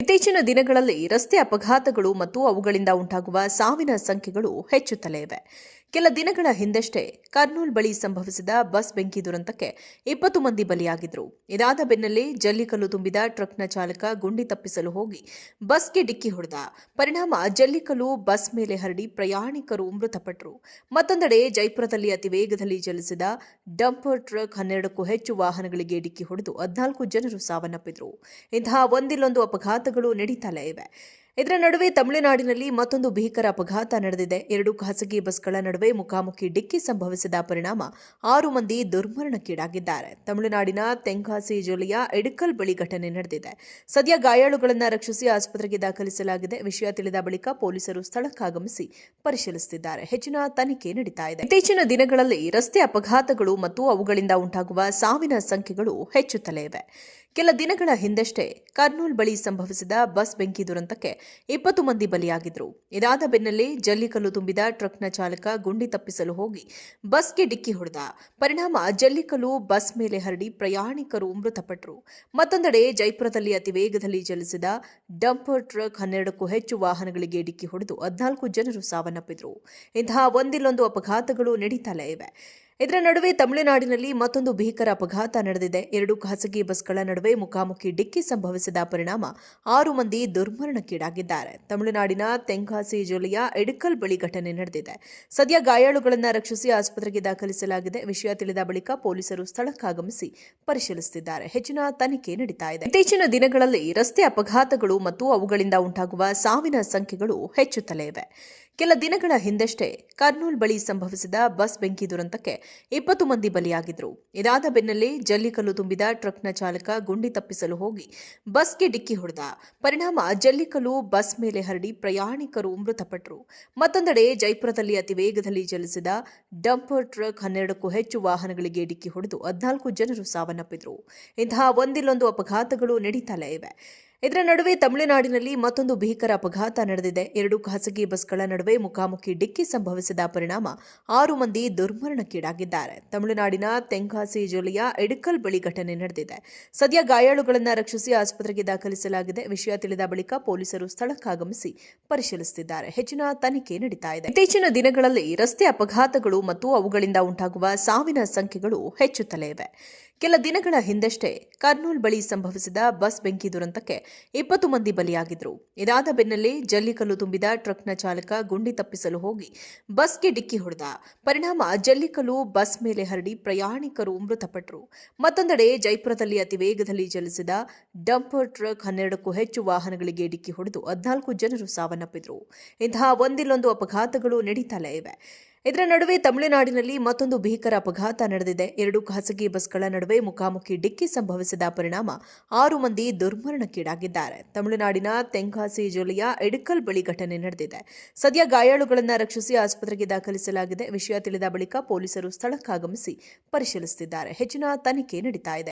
ಇತ್ತೀಚಿನ ದಿನಗಳಲ್ಲಿ ರಸ್ತೆ ಅಪಘಾತಗಳು ಮತ್ತು ಅವುಗಳಿಂದ ಉಂಟಾಗುವ ಸಾವಿನ ಸಂಖ್ಯೆಗಳು ಹೆಚ್ಚುತ್ತಲೇ ಇವೆ. ಕೆಲ ದಿನಗಳ ಹಿಂದಷ್ಟೇ ಕರ್ನೂಲ್ ಬಳಿ ಸಂಭವಿಸಿದ ಬಸ್ ಬೆಂಕಿ ದುರಂತಕ್ಕೆ ಇಪ್ಪತ್ತು ಮಂದಿ ಬಲಿಯಾಗಿದ್ರು. ಇದಾದ ಬೆನ್ನಲ್ಲೇ ಜಲ್ಲಿಕಲ್ಲು ತುಂಬಿದ ಟ್ರಕ್ನ ಚಾಲಕ ಗುಂಡಿ ತಪ್ಪಿಸಲು ಹೋಗಿ ಬಸ್ಗೆ ಡಿಕ್ಕಿ ಹೊಡೆದ. ಪರಿಣಾಮ ಜಲ್ಲಿಕಲ್ಲು ಬಸ್ ಮೇಲೆ ಹರಡಿ ಪ್ರಯಾಣಿಕರು ಮೃತಪಟ್ಟರು ಮತ್ತೊಂದೆಡೆ ಜೈಪುರದಲ್ಲಿ ಅತಿ ವೇಗದಲ್ಲಿ ಚಲಿಸಿದ ಡಂಪರ್ ಟ್ರಕ್ ಹನ್ನೆರಡಕ್ಕೂ ಹೆಚ್ಚು ವಾಹನಗಳಿಗೆ ಡಿಕ್ಕಿ ಹೊಡೆದು ಹದಿನಾಲ್ಕು ಜನರು ಸಾವನ್ನಪ್ಪಿದ್ರು. ಇಂತಹ ಒಂದಿಲ್ಲೊಂದು ಅಪಘಾತಗಳು ನಡೀತಲೇ ಇವೆ. ಇದರ ನಡುವೆ ತಮಿಳುನಾಡಿನಲ್ಲಿ ಮತ್ತೊಂದು ಭೀಕರ ಅಪಘಾತ ನಡೆದಿದೆ. ಎರಡು ಖಾಸಗಿ ಬಸ್ಗಳ ನಡುವೆ ಮುಖಾಮುಖಿ ಡಿಕ್ಕಿ ಸಂಭವಿಸಿದ ಪರಿಣಾಮ ಆರು ಮಂದಿ ದುರ್ಮರಣಕ್ಕೀಡಾಗಿದ್ದಾರೆ. ತಮಿಳುನಾಡಿನ ತೆಂಕಾಸಿ ಜಿಲ್ಲೆಯ ಎಡಕಲ್ ಬಳಿ ಘಟನೆ ನಡೆದಿದೆ. ಸದ್ಯ ಗಾಯಾಳುಗಳನ್ನು ರಕ್ಷಿಸಿ ಆಸ್ಪತ್ರೆಗೆ ದಾಖಲಿಸಲಾಗಿದೆ. ವಿಷಯ ತಿಳಿದ ಬಳಿಕ ಪೊಲೀಸರು ಸ್ಥಳಕ್ಕಾಗಮಿಸಿ ಪರಿಶೀಲಿಸುತ್ತಿದ್ದಾರೆ. ಹೆಚ್ಚಿನ ತನಿಖೆ ನಡೀತಾ ಇದೆ. ಇತ್ತೀಚಿನ ದಿನಗಳಲ್ಲಿ ರಸ್ತೆ ಅಪಘಾತಗಳು ಮತ್ತು ಅವುಗಳಿಂದ ಉಂಟಾಗುವ ಸಾವಿನ ಸಂಖ್ಯೆಗಳು ಹೆಚ್ಚುತ್ತಲೇ ಇವೆ. ಕೆಲ ದಿನಗಳ ಹಿಂದಷ್ಟೇ ಕರ್ನೂಲ್ ಬಳಿ ಸಂಭವಿಸಿದ ಬಸ್ ಬೆಂಕಿ ದುರಂತಕ್ಕೆ ಇಪ್ಪತ್ತು ಮಂದಿ ಬಲಿಯಾಗಿದ್ರು. ಇದಾದ ಬೆನ್ನಲ್ಲೇ ಜಲ್ಲಿಕಲ್ಲು ತುಂಬಿದ ಟ್ರಕ್ನ ಚಾಲಕ ಗುಂಡಿ ತಪ್ಪಿಸಲು ಹೋಗಿ ಬಸ್ಗೆ ಡಿಕ್ಕಿ ಹೊಡೆದ. ಪರಿಣಾಮ ಜಲ್ಲಿಕಲ್ಲು ಬಸ್ ಮೇಲೆ ಹರಡಿ ಪ್ರಯಾಣಿಕರು ಮೃತಪಟ್ಟರು. ಮತ್ತೊಂದೆಡೆ ಜೈಪುರದಲ್ಲಿ ಅತಿ ವೇಗದಲ್ಲಿ ಚಲಿಸಿದ ಡಂಪರ್ ಟ್ರಕ್ ಹನ್ನೆರಡಕ್ಕೂ ಹೆಚ್ಚು ವಾಹನಗಳಿಗೆ ಡಿಕ್ಕಿ ಹೊಡೆದು ಹದಿನಾಲ್ಕು ಜನರು ಸಾವನ್ನಪ್ಪಿದ್ರು. ಇಂತಹ ಒಂದಿಲ್ಲೊಂದು ಅಪಘಾತಗಳು ನಡೀತಲೇ ಇವೆ. ಇದರ ನಡುವೆ ತಮಿಳುನಾಡಿನಲ್ಲಿ ಮತ್ತೊಂದು ಭೀಕರ ಅಪಘಾತ ನಡೆದಿದೆ. ಎರಡು ಖಾಸಗಿ ಬಸ್ಗಳ ನಡುವೆ ಮುಖಾಮುಖಿ ಡಿಕ್ಕಿ ಸಂಭವಿಸಿದ ಪರಿಣಾಮ ಆರು ಮಂದಿ ದುರ್ಮರಣಕ್ಕೀಡಾಗಿದ್ದಾರೆ. ತಮಿಳುನಾಡಿನ ತೆಂಕಾಸಿ ಜಿಲ್ಲೆಯ ಎಡಕಲ್ ಬಳಿ ಘಟನೆ ನಡೆದಿದೆ. ಸದ್ಯ ಗಾಯಾಳುಗಳನ್ನು ರಕ್ಷಿಸಿ ಆಸ್ಪತ್ರೆಗೆ ದಾಖಲಿಸಲಾಗಿದೆ. ವಿಷಯ ತಿಳಿದ ಬಳಿಕ ಪೊಲೀಸರು ಸ್ಥಳಕ್ಕಾಗಮಿಸಿ ಪರಿಶೀಲಿಸುತ್ತಿದ್ದಾರೆ. ಹೆಚ್ಚಿನ ತನಿಖೆ ನಡೀತಾ ಇದೆ. ಇತ್ತೀಚಿನ ದಿನಗಳಲ್ಲಿ ರಸ್ತೆ ಅಪಘಾತಗಳು ಮತ್ತು ಅವುಗಳಿಂದ ಉಂಟಾಗುವ ಸಾವಿನ ಸಂಖ್ಯೆಗಳು ಹೆಚ್ಚುತ್ತಲೇ ಇವೆ. ಕೆಲ ದಿನಗಳ ಹಿಂದಷ್ಟೇ ಕರ್ನೂಲ್ ಬಳಿ ಸಂಭವಿಸಿದ ಬಸ್ ಬೆಂಕಿ ದುರಂತಕ್ಕೆ ಇಪ್ಪತ್ತು ಮಂದಿ ಬಲಿಯಾಗಿದ್ದರು ಇದಾದ ಬೆನ್ನಲ್ಲೇ ಜಲ್ಲಿಕಲ್ಲು ತುಂಬಿದ ಟ್ರಕ್ನ ಚಾಲಕ ಗುಂಡಿ ತಪ್ಪಿಸಲು ಹೋಗಿ ಬಸ್ಗೆ ಡಿಕ್ಕಿ ಹೊಡೆದ. ಪರಿಣಾಮ ಜಲ್ಲಿಕಲ್ಲು ಬಸ್ ಮೇಲೆ ಹರಡಿ ಪ್ರಯಾಣಿಕರು ಮೃತಪಟ್ಟರು. ಮತ್ತೊಂದೆಡೆ ಜೈಪುರದಲ್ಲಿ ಅತಿ ವೇಗದಲ್ಲಿ ಚಲಿಸಿದ ಡಂಪರ್ ಟ್ರಕ್ ಹನ್ನೆರಡಕ್ಕೂ ಹೆಚ್ಚು ವಾಹನಗಳಿಗೆ ಡಿಕ್ಕಿ ಹೊಡೆದು ಹದಿನಾಲ್ಕು ಜನರು ಸಾವನ್ನಪ್ಪಿದ್ರು. ಇಂತಹ ಒಂದಿಲ್ಲೊಂದು ಅಪಘಾತಗಳು ನಡೀತಲೇ ಇವೆ. ಇದರ ನಡುವೆ ತಮಿಳುನಾಡಿನಲ್ಲಿ ಮತ್ತೊಂದು ಭೀಕರ ಅಪಘಾತ ನಡೆದಿದೆ. ಎರಡು ಖಾಸಗಿ ಬಸ್ಗಳ ನಡುವೆ ಮುಖಾಮುಖಿ ಡಿಕ್ಕಿ ಸಂಭವಿಸಿದ ಪರಿಣಾಮ ಆರು ಮಂದಿ ದುರ್ಮರಣಕ್ಕೀಡಾಗಿದ್ದಾರೆ. ತಮಿಳುನಾಡಿನ ತೆಂಕಾಸಿ ಜಿಲ್ಲೆಯ ಎಡಕಲ್ ಬಳಿ ಘಟನೆ ನಡೆದಿದೆ. ಸದ್ಯ ಗಾಯಾಳುಗಳನ್ನು ರಕ್ಷಿಸಿ ಆಸ್ಪತ್ರೆಗೆ ದಾಖಲಿಸಲಾಗಿದೆ. ವಿಷಯ ತಿಳಿದ ಬಳಿಕ ಪೊಲೀಸರು ಸ್ಥಳಕ್ಕಾಗಮಿಸಿ ಪರಿಶೀಲಿಸುತ್ತಿದ್ದಾರೆ. ಹೆಚ್ಚಿನ ತನಿಖೆ ನಡೀತಾ ಇದೆ. ಇತ್ತೀಚಿನ ದಿನಗಳಲ್ಲಿ ರಸ್ತೆ ಅಪಘಾತಗಳು ಮತ್ತು ಅವುಗಳಿಂದ ಉಂಟಾಗುವ ಸಾವಿನ ಸಂಖ್ಯೆಗಳು ಹೆಚ್ಚುತ್ತಲೇ ಇವೆ. ಕೆಲ ದಿನಗಳ ಹಿಂದಷ್ಟೇ ಕರ್ನೂಲ್ ಬಳಿ ಸಂಭವಿಸಿದ ಬಸ್ ಬೆಂಕಿ ದುರಂತಕ್ಕೆ ಇಪ್ಪತ್ತು ಮಂದಿ ಬಲಿಯಾಗಿದ್ರು. ಇದಾದ ಬೆನ್ನಲ್ಲೇ ಜಲ್ಲಿಕಲ್ಲು ತುಂಬಿದ ಟ್ರಕ್ನ ಚಾಲಕ ಗುಂಡಿ ತಪ್ಪಿಸಲು ಹೋಗಿ ಬಸ್ಗೆ ಡಿಕ್ಕಿ ಹೊಡೆದ. ಪರಿಣಾಮ ಜಲ್ಲಿಕಲ್ಲು ಬಸ್ ಮೇಲೆ ಹರಡಿ ಪ್ರಯಾಣಿಕರು ಮೃತಪಟ್ಟರು ಮತ್ತೊಂದೆಡೆ ಜೈಪುರದಲ್ಲಿ ಅತಿ ವೇಗದಲ್ಲಿ ಚಲಿಸಿದ ಡಂಪರ್ ಟ್ರಕ್ ಹನ್ನೆರಡಕ್ಕೂ ಹೆಚ್ಚು ವಾಹನಗಳಿಗೆ ಡಿಕ್ಕಿ ಹೊಡೆದು ಹದಿನಾಲ್ಕು ಜನರು ಸಾವನ್ನಪ್ಪಿದ್ರು. ಇಂತಹ ಒಂದಿಲ್ಲೊಂದು ಅಪಘಾತಗಳು ನಡೀತಲೇ ಇವೆ. ಇದರ ನಡುವೆ ತಮಿಳುನಾಡಿನಲ್ಲಿ ಮತ್ತೊಂದು ಭೀಕರ ಅಪಘಾತ ನಡೆದಿದೆ. ಎರಡು ಖಾಸಗಿ ಬಸ್ಗಳ ನಡುವೆ ಮುಖಾಮುಖಿ ಡಿಕ್ಕಿ ಸಂಭವಿಸಿದ ಪರಿಣಾಮ ಆರು ಮಂದಿ ದುರ್ಮರಣಕ್ಕೀಡಾಗಿದ್ದಾರೆ. ತಮಿಳುನಾಡಿನ ತೆಂಕಾಸಿ ಜಿಲ್ಲೆಯ ಎಡಕಲ್ ಬಳಿ ಘಟನೆ ನಡೆದಿದೆ. ಸದ್ಯ ಗಾಯಾಳುಗಳನ್ನು ರಕ್ಷಿಸಿ ಆಸ್ಪತ್ರೆಗೆ ದಾಖಲಿಸಲಾಗಿದೆ. ವಿಷಯ ತಿಳಿದ ಬಳಿಕ ಪೊಲೀಸರು ಸ್ಥಳಕ್ಕಾಗಮಿಸಿ ಪರಿಶೀಲಿಸುತ್ತಿದ್ದಾರೆ. ಹೆಚ್ಚಿನ ತನಿಖೆ ನಡೀತಾ ಇದೆ.